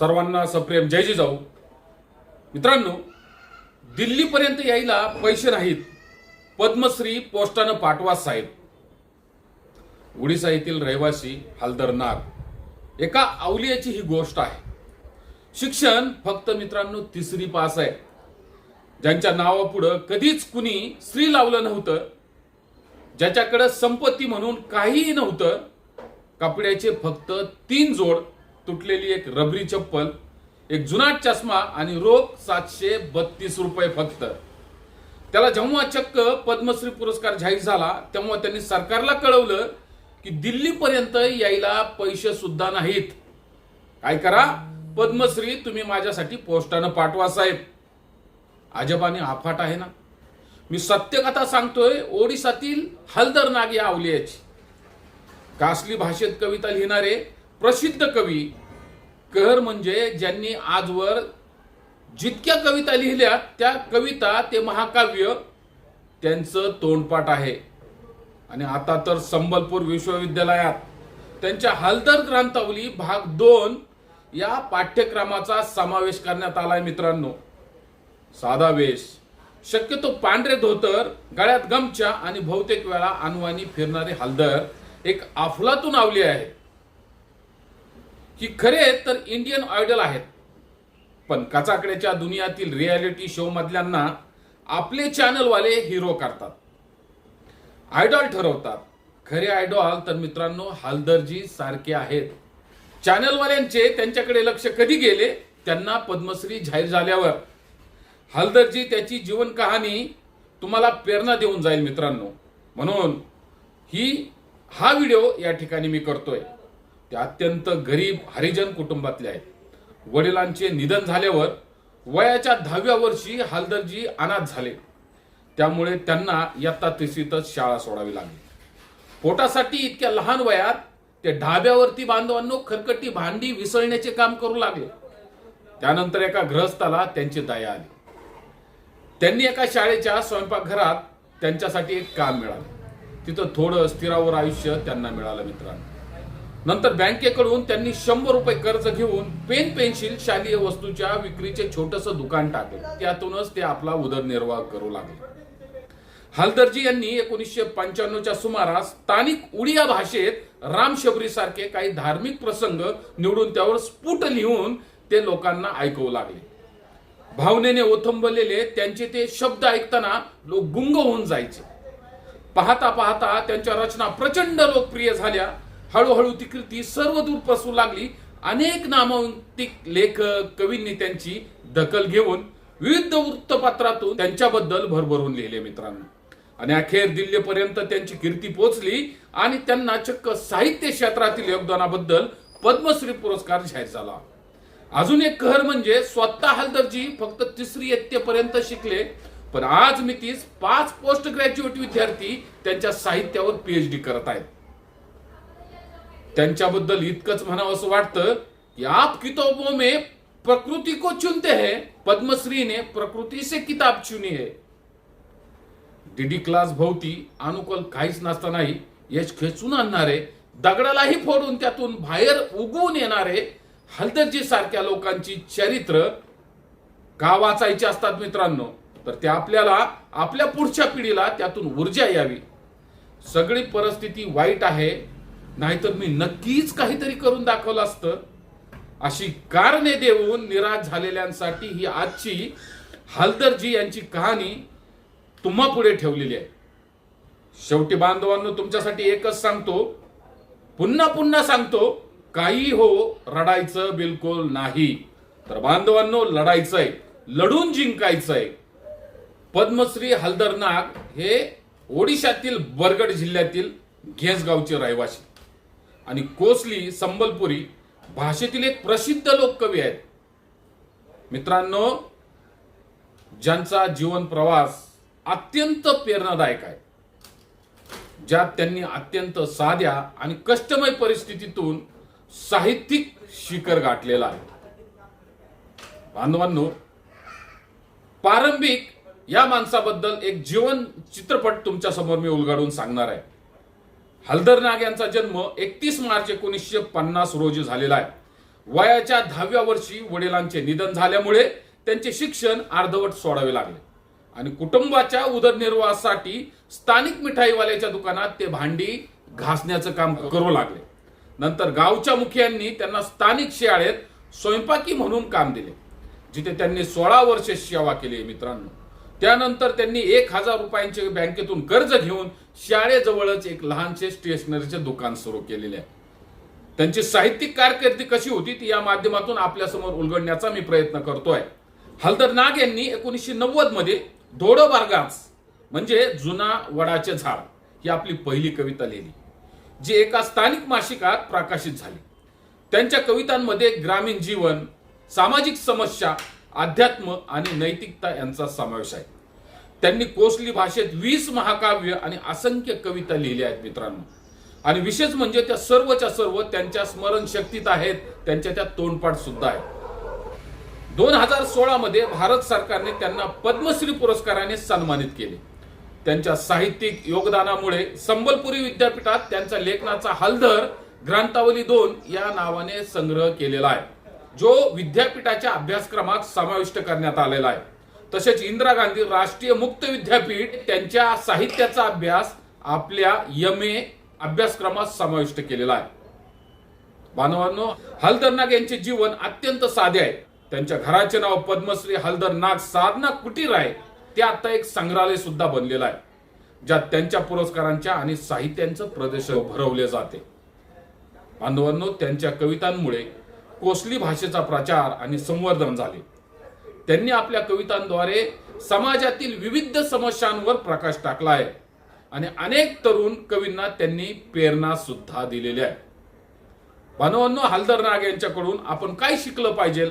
सर्वांना सप्रेम जय जिजाऊ. मित्रांनो दिल्लीपर्यंत यायला पैसे नाहीत. पद्मश्री पोस्टानं पाठवा साहेब. ओडिसा येथील रहिवासी हलदर नाग. एका अवलियाची ही गोष्ट आहे. शिक्षण फक्त मित्रांनो तिसरी पास आहे. ज्यांच्या नावापुढं कधीच कुणी स्त्री लावलं नव्हतं ज्याच्याकडं संपत्ती म्हणून काहीही नव्हतं कपड्याचे फक्त तीन जोड तुटलेली एक रबरी चप्पल एक जुनाट चष्मा आणि रोख सातशे बत्तीस रुपये फक्त. त्याला जेव्हा चक्क पद्मश्री पुरस्कार जाहीर झाला तेव्हा त्यांनी सरकारला कळवलं की दिल्लीपर्यंत यायला पैसे सुद्धा नाहीत. काय करा? पद्मश्री तुम्ही माझ्यासाठी पोस्टानं पाठवा साहेब. अजबाने आफाट आहे ना? मी सत्यकथा सांगतोय ओडिसातील हलदर नाग या अवलियाची कासली भाषेत कविता लिहिणारे प्रसिद्ध कवी कहर म्हणजे ज्यांनी आजवर जितक्या कविता लिहिल्या त्या कविता ते महाकाव्य त्यांचं तोंडपाठ आहे. आणि आता तर संबलपूर विश्वविद्यालयात त्यांच्या हलदर ग्रंथावली भाग दोन या पाठ्यक्रमाचा समावेश करण्यात आलाय मित्रांनो. साधा वेश. शक्यतो पांढरे धोतर गळ्यात गमच्या आणि बहुतेक वेळा अनुवानी फिरणारे हलदर एक अफलातून आवली आहे. ही खरे तर इंडियन आयडल आहेत. पण कचाकड्याच्या दुनियातील रियालिटी शो मधल्यांना आपले चॅनलवाले हिरो करतात. आयडॉल ठरवतात. खरे आयडॉल तर मित्रांनो हलदरजी सारखे आहेत. चॅनलवाल्यांचे त्यांच्याकडे लक्ष कधी गेले? त्यांना पद्मश्री जाहीर झाल्यावर. हलदरजी त्याची जीवन कहाणी तुम्हाला प्रेरणा देऊन जाईल मित्रांनो. म्हणून ही हा व्हिडिओ या ठिकाणी मी करतोय. ते अत्यंत गरीब हरिजन कुटुंबातले आहेत. वडिलांचे निधन झाल्यावर वयाच्या दहाव्या वर्षी हालदरजी अनाथ झाले. त्यामुळे त्यांना इयत्ता तिसरीतच शाळा सोडावी लागली. पोटासाठी इतक्या लहान वयात ते ढाब्यावरती बांधवांनो खरकटी भांडी विसळण्याचे काम करू लागले. त्यानंतर एका गृहस्थाला त्यांची दया आली. त्यांनी एका शाळेच्या स्वयंपाकघरात त्यांच्यासाठी एक काम मिळालं. तिथं थोडं स्थिरावर आयुष्य त्यांना मिळालं मित्रांनो. नंतर बँकेकडून त्यांनी शंभर रुपये कर्ज घेऊन पेन पेन्सिल शालेय वस्तूच्या विक्रीचे छोटस दुकान टाकले. त्यातूनच ते आपला उदरनिर्वाह करू लागले. हलदरजी यांनी एकोणीसशे पंच्याण्णवच्या सुमारास स्थानिक उडिया भाषेत रामशबरी सारखे काही धार्मिक प्रसंग निवडून त्यावर स्फुट लिहून ते लोकांना ऐकवू लागले. भावनेने ओथंबलेले त्यांचे ते शब्द ऐकताना लोक गुंग होऊन जायचे. पाहता पाहता त्यांच्या रचना प्रचंड लोकप्रिय झाल्या. हळूहळू ती कृती सर्व दूर पसरू लागली. अनेक नामांकित लेखक कवींनी त्यांची दखल घेऊन विविध वृत्तपत्रातून त्यांच्याबद्दल भरभरून लिहिले मित्रांनो. आणि अखेर दिल्लीपर्यंत त्यांची कीर्ती पोहोचली आणि त्यांना चक्क साहित्य क्षेत्रातील योगदानाबद्दल पद्मश्री पुरस्कार जाहीर झाला. अजून एक कहर म्हणजे स्वतः हलदरजी फक्त तिसरी इयत्तेपर्यंत शिकले पण आज मी तीस पाच पोस्ट ग्रॅज्युएट विद्यार्थी त्यांच्या साहित्यावर पीएचडी करत आहेत. त्यांच्याबद्दल इतकंच म्हणावं असं वाटतं की आप किताबों में प्रकृति को चुनते हैं पद्मश्री ने प्रकृति से किताब चुनी है। डीडी क्लास भोवती अनुकूल काहीच नसतानाही यश खेचून आणणारे दगडालाही फोडून त्यातून बाहेर उगवून येणारे हलदर्जी सारख्या लोकांची चरित्र का वाचायची असतात मित्रांनो. तर ते आपल्याला आपल्या पुढच्या पिढीला त्यातून ऊर्जा यावी. सगळी परिस्थिती वाईट आहे नाहीतर मी नक्कीच काहीतरी करून दाखवलं असतं. अशी कारणे देऊन निराश झालेल्यांसाठी ही आजची हलदरजी यांची कहाणी तुम्हा पुढे ठेवलेली आहे. शेवटी बांधवांनो तुमच्यासाठी एकच सांगतो. पुन्हा पुन्हा सांगतो काही हो रडायचं बिलकुल नाही. तर बांधवांनो लढायचंय लढून जिंकायचंय. पद्मश्री हलदरनाग हे ओडिशातील बरगड जिल्ह्यातील घेसगावचे रहिवासी. आणि कोसली संबलपुरी भाषेतील एक प्रसिद्ध लोककवी आहेत. मित्रांनो ज्यांचा जीवन प्रवास अत्यंत प्रेरणादायक आहे ज्यात त्यांनी अत्यंत साध्या आणि कष्टमय परिस्थितीतून साहित्यिक शिखर गाठलेला आहे. बांधवांनो प्रारंभिक या माणसाबद्दल एक जीवन चित्रपट तुमच्यासमोर मी उलगडून सांगणार आहे. हलदर नाग यांचा जन्म एकतीस मार्च एकोणीसशे पन्नास रोजी झालेला आहे. वयाच्या दहाव्या वर्षी वडिलांचे निधन झाल्यामुळे त्यांचे शिक्षण अर्धवट सोडावे लागले. आणि कुटुंबाच्या उदरनिर्वाहासाठी स्थानिक मिठाईवाल्याच्या दुकानात ते भांडी घासण्याचं काम करू लागले. नंतर गावच्या मुखियांनी त्यांना स्थानिक शाळेत स्वयंपाकी म्हणून काम दिले जिथे त्यांनी सोळा वर्षे सेवा केली मित्रांनो. त्यानंतर त्यांनी एक हजार रुपयांचे बँकेतून कर्ज घेऊन शाळेजवळच एक लहानसे स्टेशनरीचे दुकान सुरू केलेले आहे. त्यांची साहित्यिक कारकिर्दी कशी होती ती या माध्यमातून आपल्यासमोर उलगडण्याचा मी प्रयत्न करतोय. हलदर नाग यांनी एकोणीसशे नव्वदमध्ये धोडो बारगाच म्हणजे जुना वडाचे झाड ही आपली पहिली कविता लिहिली जी एका स्थानिक मासिकात प्रकाशित झाली. त्यांच्या कवितांमध्ये ग्रामीण जीवन सामाजिक समस्या अध्यात्म आणि नैतिकता यांचा समावेश आहे. त्यांनी कोसली भाषेत वीस महाकाव्य आणि असंख्य कविता लिहिल्या आहेत मित्रांनो. आणि विशेष म्हणजे त्या सर्वच्या सर्व त्यांच्या स्मरणशक्तीत आहेत त्यांच्या त्या तोंडपाठ सुद्धा आहेत. दोन हजार सोळा मध्ये भारत सरकारने त्यांना पद्मश्री पुरस्काराने सन्मानित केले. त्यांच्या साहित्यिक योगदानामुळे संबलपुरी विद्यापीठात त्यांच्या लेखनाचा हलदर ग्रंथावली दोन या नावाने संग्रह केलेला आहे. जो विद्यापीठाच्या अभ्यासक्रमात समाविष्ट करण्यात आलेला आहे. तसेच इंदिरा गांधी राष्ट्रीय मुक्त विद्यापीठ त्यांच्या साहित्याचा अभ्यास आपल्या एम ए अभ्यासक्रमात समाविष्ट केलेला आहे. बांधवांनो हलदर नाग यांचे जीवन अत्यंत साधे आहे. त्यांच्या घराचे नाव पद्मश्री हलदर नाग साधना कुटीर आहे. ते आता एक संग्रहालय सुद्धा बनलेलं आहे ज्यात त्यांच्या पुरस्कारांच्या आणि साहित्यांचं प्रदर्शन भरवले जाते. बांधवांनो त्यांच्या कवितांमुळे कोसली भाषेचा प्रचार आणि संवर्धन झाले. त्यांनी आपल्या कवितांद्वारे समाजातील विविध समस्यांवर प्रकाश टाकला आहे आणि अनेक तरुण कवींना त्यांनी प्रेरणा सुद्धा दिलेली आहे. बांधवांनो हलदर नाग यांच्याकडून आपण काय शिकलं पाहिजे?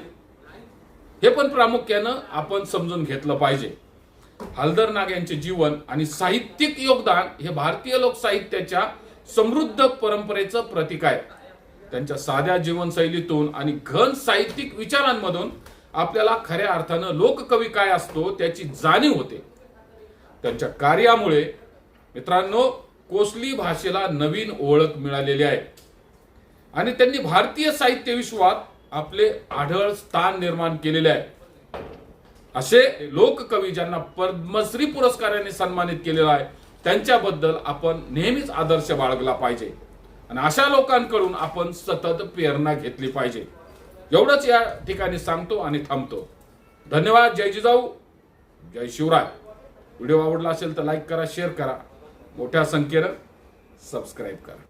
हे पण प्रामुख्यानं आपण समजून घेतलं पाहिजे. हलदर नाग यांचे जीवन आणि साहित्यिक योगदान हे भारतीय लोकसाहित्याच्या समृद्ध परंपरेचं प्रतीक आहे. त्यांच्या साध्या जीवनशैलीतून आणि घन साहित्यिक विचारांमधून आपल्याला खऱ्या अर्थानं लोककवी काय असतो त्याची जाणीव होते. त्यांच्या कार्यामुळे मित्रांनो कोसली भाषेला नवीन ओळख मिळालेली आहे. आणि त्यांनी भारतीय साहित्य विश्वात आपले आढळ स्थान निर्माण केलेले आहे. असे लोककवी ज्यांना पद्मश्री पुरस्काराने सन्मानित केलेला आहे त्यांच्याबद्दल आपण नेहमीच आदर्श बाळगला पाहिजे. आणि अशा लोकांकडून आपण सतत प्रेरणा घेतली पाहिजे. एवढंच या ठिकाणी सांगतो आणि थांबतो. धन्यवाद जय जिजाऊ जय शिवराय. व्हिडिओ आवडला असेल तर लाईक करा शेअर करा. मोठ्या संख्येनं सबस्क्राईब करा.